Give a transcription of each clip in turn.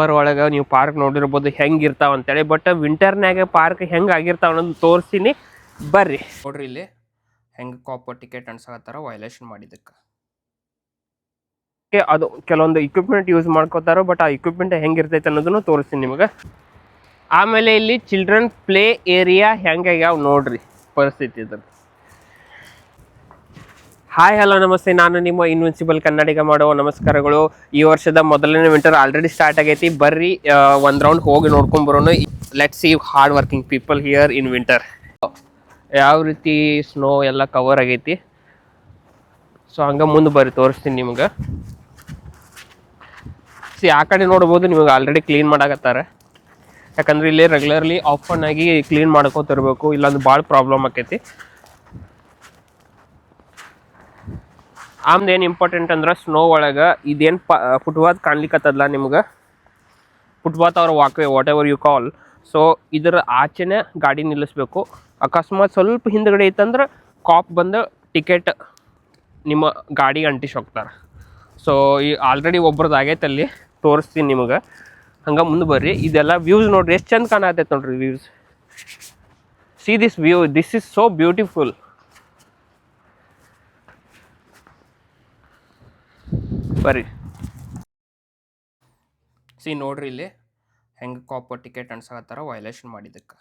Summer ಒಳಗೆ ನೀವು park ನೋಡಿರ್ಬೋದು ಹೆಂಗೆ ಇರ್ತಾವ ಅಂತೇಳಿ. ಬಟ್ ವಿಂಟರ್ನ್ಯಾಗ ಪಾರ್ಕ್ ಹೆಂಗೆ ಆಗಿರ್ತಾವ ಅನ್ನೋದು ತೋರಿಸ್ತೀನಿ ಬರ್ರಿ. ನೋಡ್ರಿ ಇಲ್ಲಿ ಹೆಂಗೆ ಕಾಪರ್ ಟಿಕೆಟ್ ಅನ್ಸಕತ್ತಾರ ವೈಲೇಷನ್ ಮಾಡಿದ್ದಕ್ಕೆ ಅದು ಕೆಲವೊಂದು ಇಕ್ವಿಪ್ಮೆಂಟ್ ಯೂಸ್ ಮಾಡ್ಕೋತಾರೋ ಬಟ್ ಆ ಇಕ್ವಿಪ್ಮೆಂಟ್ ಹೆಂಗಿರ್ತೈತೆ ಅನ್ನೋದನ್ನು ತೋರಿಸ್ತೀನಿ ನಿಮಗೆ. ಆಮೇಲೆ ಇಲ್ಲಿ ಚಿಲ್ಡ್ರನ್ ಪ್ಲೇ ಏರಿಯಾ ಹೆಂಗೆ ಯಾವ ನೋಡ್ರಿ ಪರಿಸ್ಥಿತಿ ಇದ್ರ ಹಾಯ್ ಹಲೋ ನಮಸ್ತೆ. ನಾನು ನಿಮ್ಮ ಇನ್ವಿನ್ಸಿಬಲ್ ಕನ್ನಡಿಗ ಮಾಡುವ ನಮಸ್ಕಾರಗಳು. ಈ ವರ್ಷದ ಮೊದಲನೇ ವಿಂಟರ್ ಆಲ್ರೆಡಿ ಸ್ಟಾರ್ಟ್ ಆಗೈತಿ. ಬರ್ರಿ ಒಂದು ರೌಂಡ್ ಹೋಗಿ ನೋಡ್ಕೊಂಡ್ ಬರೋಣ. Let see hard working people here in winter ಯಾವ ರೀತಿ ಸ್ನೋ ಎಲ್ಲ ಕವರ್ ಆಗೈತಿ. ಸೊ ಹಂಗ ಮುಂದೆ ಬರ್ರಿ, ತೋರಿಸ್ತೀನಿ ನಿಮ್ಗೆ. ಸಿ ಆ ಕಡೆ ನೋಡ್ಬೋದು, ನಿಮಗೆ ಆಲ್ರೆಡಿ ಕ್ಲೀನ್ ಮಾಡಾಕತ್ತಾರ. ಯಾಕಂದ್ರೆ ಇಲ್ಲಿ ರೆಗ್ಯುಲರ್ಲಿ ಆಫನ್ ಆಗಿ ಕ್ಲೀನ್ ಮಾಡ್ಕೋತಿರ್ಬೇಕು. ಇಲ್ಲಾಂದ್ರೆ ಭಾಳ ಪ್ರಾಬ್ಲಮ್ ಆಕೈತಿ. ಆಮ್ದು ಏನು ಇಂಪಾರ್ಟೆಂಟ್ ಅಂದ್ರೆ ಸ್ನೋ ಒಳಗೆ ಇದೇನು ಪ ಫುಟ್ಪಾತ್ ಕಾಣ್ಲಿಕ್ಕತ್ತದಲ್ಲ ನಿಮ್ಗೆ? ಫುಟ್ಪಾತ್ ಅವ್ರ walkway whatever you call so ಇದರ ಆಚೆನೇ ಗಾಡಿ ನಿಲ್ಲಿಸ್ಬೇಕು. ಅಕಸ್ಮಾತ್ ಸ್ವಲ್ಪ ಹಿಂದ್ಗಡೆ ಇತ್ತಂದ್ರೆ ಕಾಪ್ ಬಂದು ಟಿಕೆಟ್ ನಿಮ್ಮ ಗಾಡಿ ಅಂಟಿಸಿ ಹೋಗ್ತಾರೆ. ಸೊ ಈ ಆಲ್ರೆಡಿ ಒಬ್ರದ್ದು ಆಗೈತೆ ಅಲ್ಲಿ, ತೋರಿಸ್ತೀನಿ ನಿಮಗೆ. ಹಂಗೆ ಮುಂದೆ ಬರ್ರಿ. ಇದೆಲ್ಲ ವ್ಯೂಸ್ ನೋಡ್ರಿ. ಎಷ್ಟು ಚಂದ ಕಾಣತೈತೆ ನೋಡ್ರಿ views see this view this is so beautiful ಬರ್ರಿ. ಸಿ, ನೋಡ್ರಿ ಇಲ್ಲಿ. ಹೆಂಗೆ ಕಾಪರ್ ಟಿಕೆಟ್ ಅನ್ಸಾಕತ್ತಾರ ವೈಲೇಷನ್ ಮಾಡಿದ್ದಕ್ಕೆ.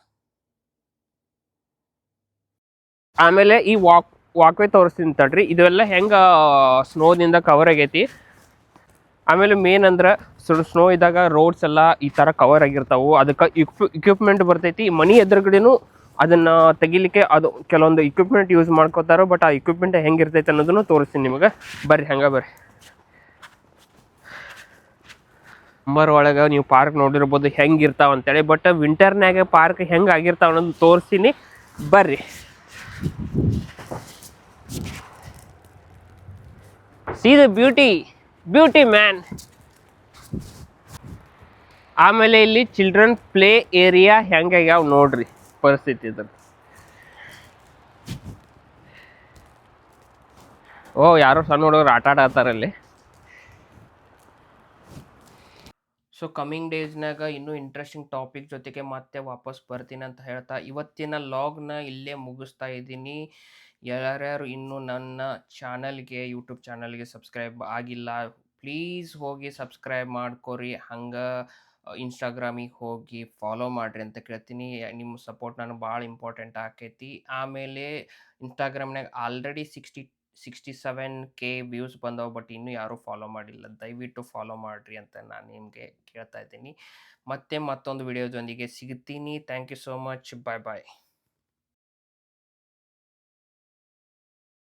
ಆಮೇಲೆ ಈ ವಾಕ್ ವಾಕ್ವೇ ತೋರಿಸ್ತೀನಿ ತಡ್ರಿ. ಇದೆಲ್ಲ ಹೆಂಗೆ ಸ್ನೋದಿಂದ ಕವರ್ ಆಗೈತಿ. ಆಮೇಲೆ ಮೇನ್ ಅಂದ್ರೆ ಸ್ನೋ ಇದ್ದಾಗ ರೋಡ್ಸ್ ಎಲ್ಲ ಈ ಥರ ಕವರ್ ಆಗಿರ್ತಾವು. ಅದಕ್ಕೆ ಇಕ್ವಿಪ್ಮೆಂಟ್ ಬರ್ತೈತಿ. ಮನಿ ಎದುರುಗಡೆನೂ ಅದನ್ನು ತೆಗಿಲಿಕ್ಕೆ ಅದು ಕೆಲವೊಂದು ಇಕ್ವಿಪ್ಮೆಂಟ್ ಯೂಸ್ ಮಾಡ್ಕೋತಾರೋ. ಬಟ್ ಆ ಇಕ್ವಿಪ್ಮೆಂಟ್ ಹೆಂಗಿರ್ತೈತೆ ಅನ್ನೋದನ್ನು ತೋರಿಸ್ತೀನಿ ನಿಮಗೆ. ಬರ್ರಿ, ಹಂಗೆ ಬರ್ರಿ. ಸಮ್ಮರ್ ಒಳಗೆ ನೀವು ಪಾರ್ಕ್ ನೋಡಿರ್ಬೋದು, ಹೆಂಗೆ ಇರ್ತಾವ ಅಂತೇಳಿ. ಬಟ್ ವಿಂಟರ್ನ್ಯಾಗ ಪಾರ್ಕ್ ಹೆಂಗೆ ಆಗಿರ್ತಾವ ಅನ್ನೋದು ತೋರಿಸ್ತೀನಿ ಬರ್ರಿ. See the beauty beauty man ಆಮೇಲೆ ಇಲ್ಲಿ ಚಿಲ್ಡ್ರನ್ ಪ್ಲೇ ಏರಿಯಾ ಹೆಂಗೆ ಆಗ್ಯಾವ ನೋಡ್ರಿ ಪರಿಸ್ಥಿತಿ ಇದ್ರ ಓ, ಯಾರೋ ಸಣ್ಣ ಹುಡುಗರು ಆಟ ಆಡತ್ತಾರಲ್ಲಿ ಸೊ ಕಮಿಂಗ್ ಡೇಸ್ನಾಗ ಇನ್ನೂ ಇಂಟ್ರೆಸ್ಟಿಂಗ್ ಟಾಪಿಕ್ ಜೊತೆಗೆ ಮತ್ತೆ ವಾಪಸ್ ಬರ್ತೀನಿ ಅಂತ ಹೇಳ್ತಾ ಇವತ್ತಿನ ಲಾಗ್ನ ಇಲ್ಲೇ ಮುಗಿಸ್ತಾ ಇದ್ದೀನಿ. ಯಾರ್ಯಾರು ಇನ್ನೂ ನನ್ನ ಚಾನಲ್ಗೆ, ಯೂಟ್ಯೂಬ್ ಚಾನಲ್ಗೆ ಸಬ್ಸ್ಕ್ರೈಬ್ ಆಗಿಲ್ಲ, ಪ್ಲೀಸ್ ಹೋಗಿ ಸಬ್ಸ್ಕ್ರೈಬ್ ಮಾಡ್ಕೊರಿ. ಹಂಗೆ ಇನ್ಸ್ಟಾಗ್ರಾಮಿಗೆ ಹೋಗಿ ಫಾಲೋ ಮಾಡಿರಿ ಅಂತ ಕೇಳ್ತೀನಿ. ನಿಮ್ಮ ಸಪೋರ್ಟ್ ನನಗೆ ಭಾಳ ಇಂಪಾರ್ಟೆಂಟ್ ಆಕೈತಿ. ಆಮೇಲೆ ಇನ್ಸ್ಟಾಗ್ರಾಮ್ನಾಗ already sixty sixty seven K views ಬಂದವು, ಬಟ್ ಇನ್ನೂ ಯಾರೂ ಫಾಲೋ ಮಾಡಿಲ್ಲ. ದಯವಿಟ್ಟು ಫಾಲೋ ಮಾಡಿರಿ ಅಂತ ನಾನು ನಿಮಗೆ ಕೇಳ್ತಾ ಇದ್ದೀನಿ. ಮತ್ತೆ ಮತ್ತೊಂದು ವಿಡಿಯೋದೊಂದಿಗೆ ಸಿಗ್ತೀನಿ. Thank you so much. Bye bye.